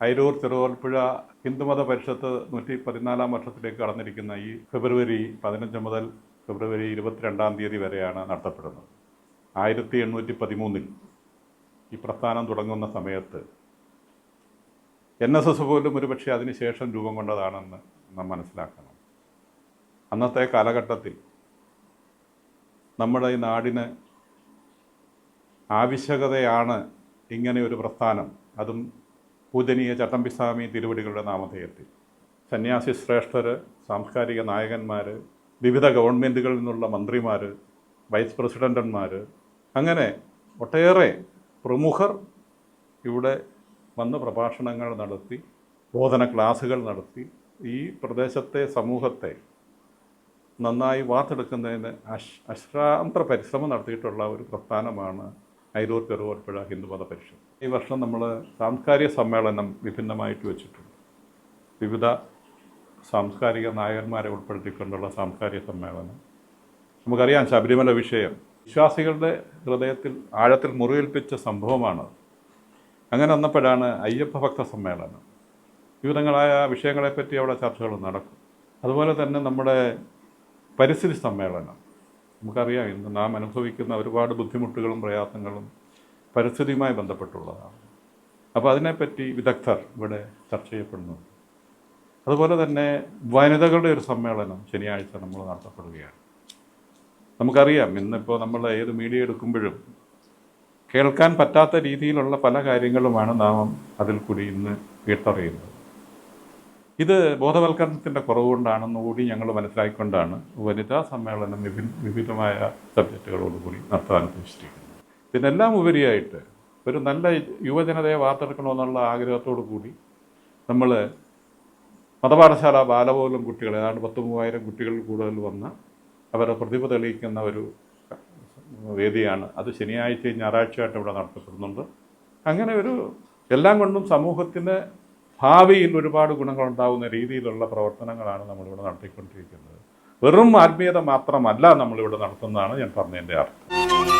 അയിരൂർ ചെറുകോൽപ്പുഴ ഹിന്ദുമത പരിഷത്ത് നൂറ്റി പതിനാലാം വർഷത്തിലേക്ക് കടന്നിരിക്കുന്ന ഈ ഫെബ്രുവരി പതിനഞ്ച് മുതൽ ഫെബ്രുവരി ഇരുപത്തിരണ്ടാം തീയതി വരെയാണ് നടത്തപ്പെടുന്നത്. ആയിരത്തി എണ്ണൂറ്റി പതിമൂന്നിൽ ഈ പ്രസ്ഥാനം തുടങ്ങുന്ന സമയത്ത് എൻ എസ് എസ് പോലും ഒരുപക്ഷെ അതിനുശേഷം രൂപം കൊണ്ടതാണെന്ന് നാം മനസ്സിലാക്കണം. അന്നത്തെ കാലഘട്ടത്തിൽ നമ്മുടെ ഈ നാടിന് ആവശ്യകതയാണ് ഇങ്ങനെ ഒരു പ്രസ്ഥാനം. അതും പൂജനീയ ചട്ടമ്പിസ്വാമി തിരുവടികളുടെ നാമധേയത്തിൽ. സന്യാസി ശ്രേഷ്ഠർ സാംസ്കാരിക നായകന്മാർ വിവിധ ഗവൺമെന്റുകളിൽ നിന്നുള്ള മന്ത്രിമാർ വൈസ് പ്രസിഡന്റന്മാർ അങ്ങനെ ഒട്ടേറെ പ്രമുഖർ ഇവിടെ വന്ന് പ്രഭാഷണങ്ങൾ നടത്തി ബോധന ക്ലാസുകൾ നടത്തി ഈ പ്രദേശത്തെ സമൂഹത്തെ നന്നായി വാർത്തെടുക്കുന്നതിന് അശ് അശ്രാന്ത പരിശ്രമം നടത്തിയിട്ടുള്ള ഒരു പ്രസ്ഥാനമാണ് അയിരൂർ ചെറുകോൽപ്പുഴ ഹിന്ദുമത പരിഷത്ത്. ഈ വർഷം നമ്മൾ സാംസ്കാരിക സമ്മേളനം വിഭിന്നമായിട്ട് വെച്ചിട്ടുണ്ട്. വിവിധ സാംസ്കാരിക നായകന്മാരെ ഉൾപ്പെടുത്തിക്കൊണ്ടുള്ള സാംസ്കാരിക സമ്മേളനം. നമുക്കറിയാം ശബരിമല വിഷയം. വിശ്വാസികളുടെ ഹൃദയത്തിൽ ആഴത്തിൽ മുറിവേൽപ്പിച്ച സംഭവമാണ് അങ്ങനെ വന്നപ്പോഴാണ് അയ്യപ്പ ഭക്ത സമ്മേളനം. വിവിധങ്ങളായ വിഷയങ്ങളെപ്പറ്റി അവിടെ ചർച്ചകൾ നടക്കും. അതുപോലെ തന്നെ നമ്മുടെ പരിസ്ഥിതി സമ്മേളനം. നമുക്കറിയാം ഇന്ന് നാം അനുഭവിക്കുന്ന ഒരുപാട് ബുദ്ധിമുട്ടുകളും പ്രയാസങ്ങളും പരിസ്ഥിതിയുമായി ബന്ധപ്പെട്ടുള്ളതാണ്. അപ്പോൾ അതിനെപ്പറ്റി വിദഗ്ധർ ഇവിടെ ചർച്ച ചെയ്യപ്പെടുന്നുണ്ട് അതുപോലെ തന്നെ വനിതകളുടെ ഒരു സമ്മേളനം ശനിയാഴ്ച നമ്മൾ നടത്തപ്പെടുകയാണ്. നമുക്കറിയാം ഇന്നിപ്പോൾ നമ്മൾ ഏത് മീഡിയ എടുക്കുമ്പോഴും കേൾക്കാൻ പറ്റാത്ത രീതിയിലുള്ള പല കാര്യങ്ങളുമാണ് നാം അതിൽ കൂടി ഇന്ന് കേട്ടറിയുന്നത് ഇത് ബോധവൽക്കരണത്തിന്റെ കുറവ് കൊണ്ടാണെന്ന് കൂടി ഞങ്ങൾ മനസ്സിലാക്കിക്കൊണ്ടാണ് വനിതാ സമ്മേളനം വിഭിന്ന വിവിധമായ സബ്ജക്റ്റുകളോടുകൂടി നടത്താൻ ഉദ്ദേശിച്ചിരിക്കുന്നത്. ഇതിനെല്ലാം ഉപരിയായിട്ട് ഒരു നല്ല യുവജനതയെ വാർത്തെടുക്കണമെന്നുള്ള ആഗ്രഹത്തോടു കൂടി നമ്മൾ മതപാഠശാല ബാലപോലും കുട്ടികൾ ഏതാണ്ട് പത്ത് മൂവായിരം കുട്ടികൾ കൂടുതൽ വന്ന് അവരെ പ്രതിഭ തെളിയിക്കുന്ന ഒരു വേദിയാണ്. അത് ശനിയാഴ്ചയും ഞായറാഴ്ചയായിട്ട് ഇവിടെ നടത്തപ്പെടുന്നുണ്ട്. അങ്ങനെ ഒരു എല്ലാം കൊണ്ടും സമൂഹത്തിന് ഭാവിയിൽ ഒരുപാട് ഗുണങ്ങളുണ്ടാകുന്ന രീതിയിലുള്ള പ്രവർത്തനങ്ങളാണ് നമ്മളിവിടെ നടത്തിക്കൊണ്ടിരിക്കുന്നത്. വെറും ആത്മീയത മാത്രമല്ല നമ്മളിവിടെ നടത്തുന്നതാണ് ഞാൻ പറഞ്ഞതിന്റെ അർത്ഥം.